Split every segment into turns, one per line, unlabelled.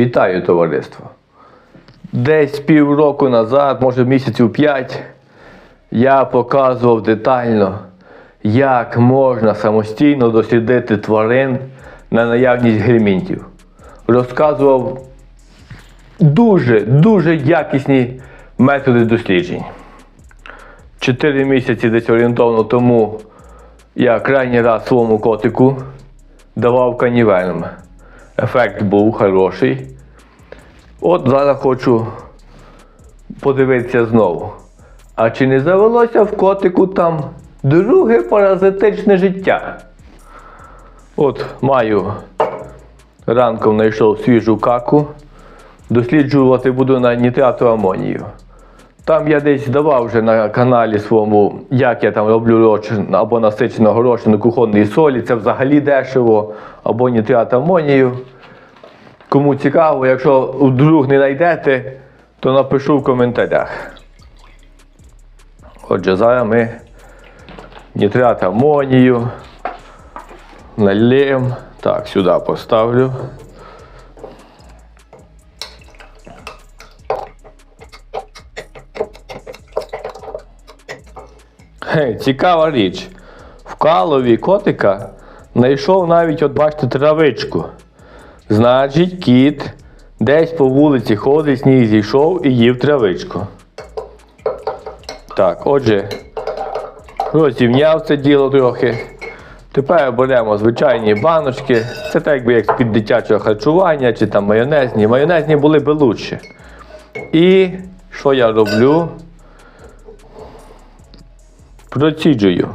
Вітаю товариство. Десь півроку назад, може місяців п'ять, я показував детально, як можна самостійно дослідити тварин на наявність гельмінтів. Розказував дуже, дуже якісні методи досліджень. Чотири місяці десь орієнтовно тому я крайній раз своєму котику давав канівельм. Ефект був хороший. От зараз хочу подивитися знову. А чи не завелося в котику там друге паразитичне життя? От маю ранком знайшов свіжу каку. Досліджувати буду на нітрату амонію. Там я десь давав вже на каналі своєму, як я там роблю розчин або насиченого розчину кухонної солі, це взагалі дешево, або нітрат амонію. Кому цікаво, якщо вдруг не знайдете, то напишу в коментарях. Отже, зараз ми нітрат амонію налємо. Так, сюди поставлю. Цікава річ. В калові котика знайшов навіть, от бачите, травичку. Значить, кіт десь по вулиці ходить, сніг зійшов і їв травичку. Так, отже, розівняв це діло трохи. Тепер беремо звичайні баночки. Це так якби як з-під дитячого харчування чи там майонезні. Майонезні були би лучше. І що я роблю? Проціджую.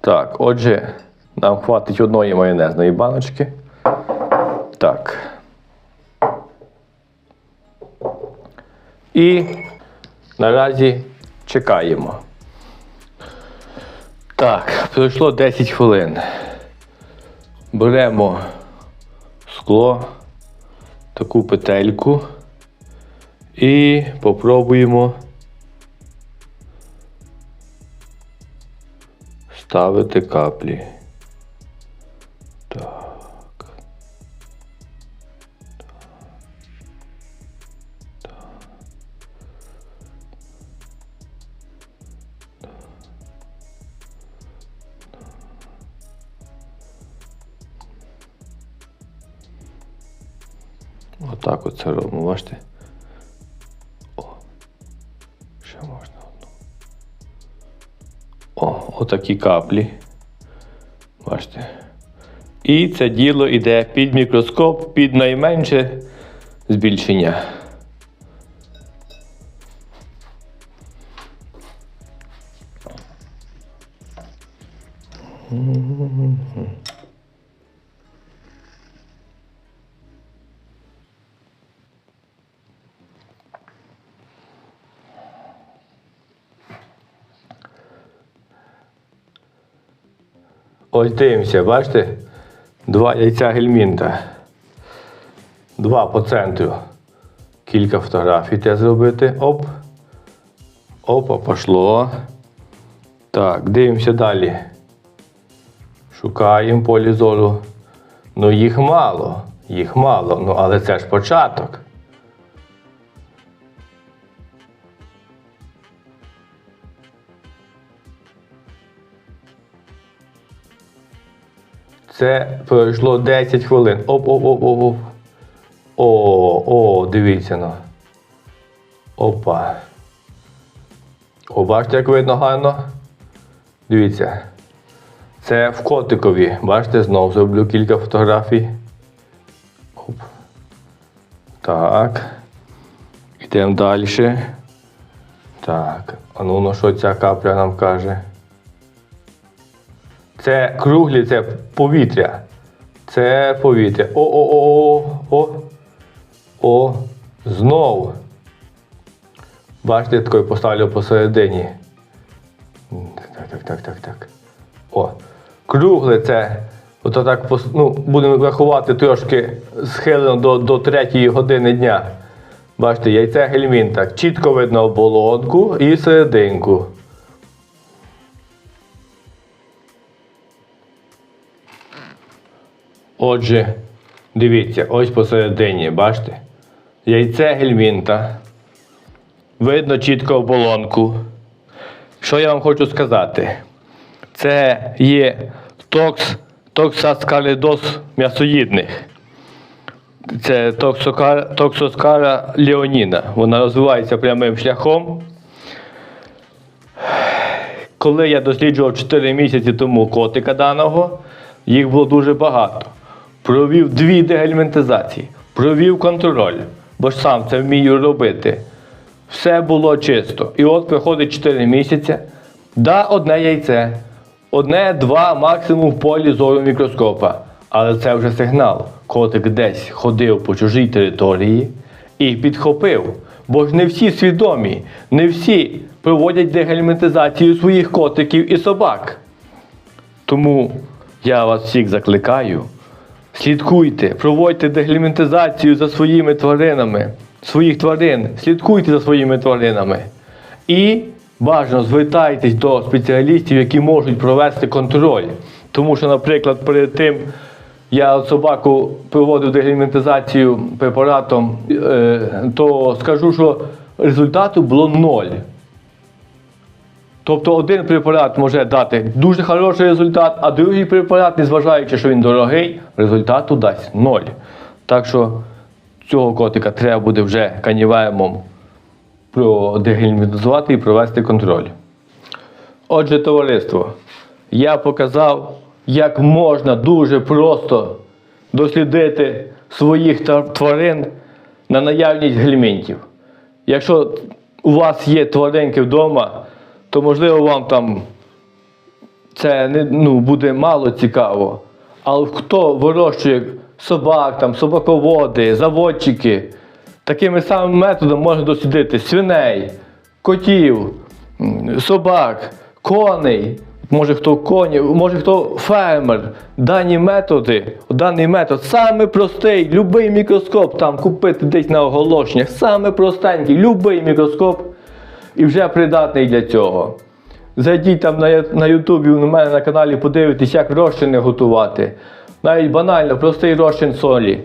Так, отже, нам хватить одної майонезної баночки. Так. І наразі чекаємо. Так, пройшло 10 хвилин. Беремо скло, таку петельку і попробуємо ставити каплі. Отак оце робимо, бачите? О, ще можна одну. О, отакі каплі. Бачите. І це діло йде під мікроскоп, під найменше збільшення. Ось дивимося, бачите? Два яйця гельмінта. Два по центру. Кілька фотографій треба зробити. Оп. Опа, пошло. Так, дивимося далі. Шукаємо полі зору. Ну їх мало. Їх мало. Ну, але це ж початок. Це пройшло 10 хвилин. Оп, оп, оп, оп, оп. О, о, дивіться ну. Опа. О, бачите, як видно гарно? Дивіться. Це в котикові. Бачите, знову зроблю кілька фотографій. Оп. Так. Йдемо далі. Так. А ну, ну що ця капля нам каже? Це круглі, це повітря. Це повітря. О-о-о-о. О. О. Знову. Бачите, я такий поставлю посередині. Так, так, так, так, так. О. Кругле це Ото так ну, будемо рахувати трошки схилено до, до третьої години дня. Бачите, яйце гельмін так. Чітко видно оболонку і серединку. Отже, дивіться, ось посередині, бачите? Яйце гельмінта. Видно чітко оболонку. Що я вам хочу сказати? Це є токс, токсаскалідоз м'ясоїдних. Це токсоскара леоніна. Вона розвивається прямим шляхом. Коли я досліджував 4 місяці тому котика даного, їх було дуже багато. Провів дві дегельмінтизації, провів контроль, бо ж сам це вмію робити. Все було чисто. І от приходить 4 місяці, да, одне яйце, одне, два, максимум в полі зору мікроскопа. Але це вже сигнал. Котик десь ходив по чужій території і підхопив. Бо ж не всі свідомі, не всі проводять дегельмінтизацію своїх котиків і собак. Тому я вас всіх закликаю. Слідкуйте, проводьте дегліментизацію за своїми тваринами, своїх тварин, слідкуйте за своїми тваринами. І бажано звертайтесь до спеціалістів, які можуть провести контроль. Тому що, наприклад, перед тим я собаку проводив дегліментизацію препаратом, е, то скажу, що результату було ноль. Тобто один препарат може дати дуже хороший результат, а другий препарат, незважаючи, що він дорогий, результату дасть ноль. Так що цього котика треба буде вже каніваємом продегельмінтизувати і провести контроль. Отже, товариство, я показав, як можна дуже просто дослідити своїх тварин на наявність гельмінтів. Якщо у вас є тваринки вдома, то можливо вам там це не, ну, буде мало цікаво. Але хто вирощує собак, там, собаководи, заводчики, такими самими методами можна дослідити свиней, котів, собак, коней. Може хто коні, може хто фермер. Дані методи, даний метод саме простий, любий мікроскоп там купити десь на оголошеннях, саме простенький, любий мікроскоп і вже придатний для цього. Зайдіть там на, Ю- на Ютубі у мене на каналі, подивитесь, як розчини готувати. Навіть банально, простий розчин солі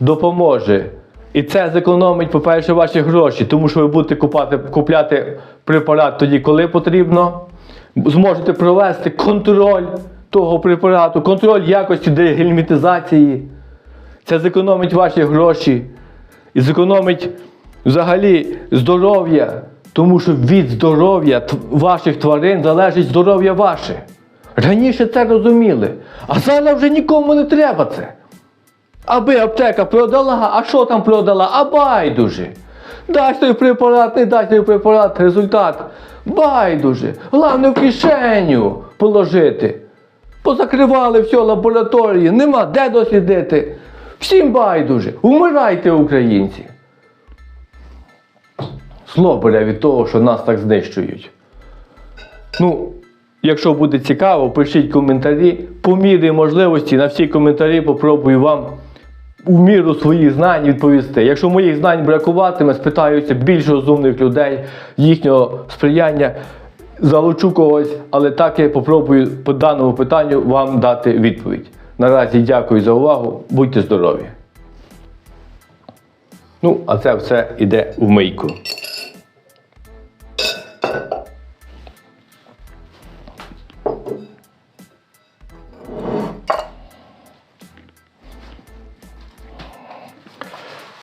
допоможе. І це зекономить, по-перше, ваші гроші, тому що ви будете купати, купляти препарат тоді, коли потрібно. Зможете провести контроль того препарату, контроль якості дегельмінтизації. Це зекономить ваші гроші і зекономить взагалі здоров'я, тому що від здоров'я ваших тварин залежить здоров'я ваше. Раніше це розуміли, а зараз вже нікому не треба це. Аби аптека продала, а що там продала? А байдуже. Дай той препарат, не дай той препарат, результат. Байдуже. Головне в кишеню положити. Позакривали все лабораторії, нема де дослідити. Всім байдуже. Умирайте, українці. Бере від того, що нас так знищують. Ну, якщо буде цікаво, пишіть коментарі. По мірі можливості на всі коментарі попробую вам у міру своїх знань відповісти. Якщо моїх знань бракуватиме, спитаюся більш розумних людей, їхнього сприяння, залучу когось, але так я попробую по даному питанню вам дати відповідь. Наразі дякую за увагу, будьте здорові. Ну, а це все йде в мийку.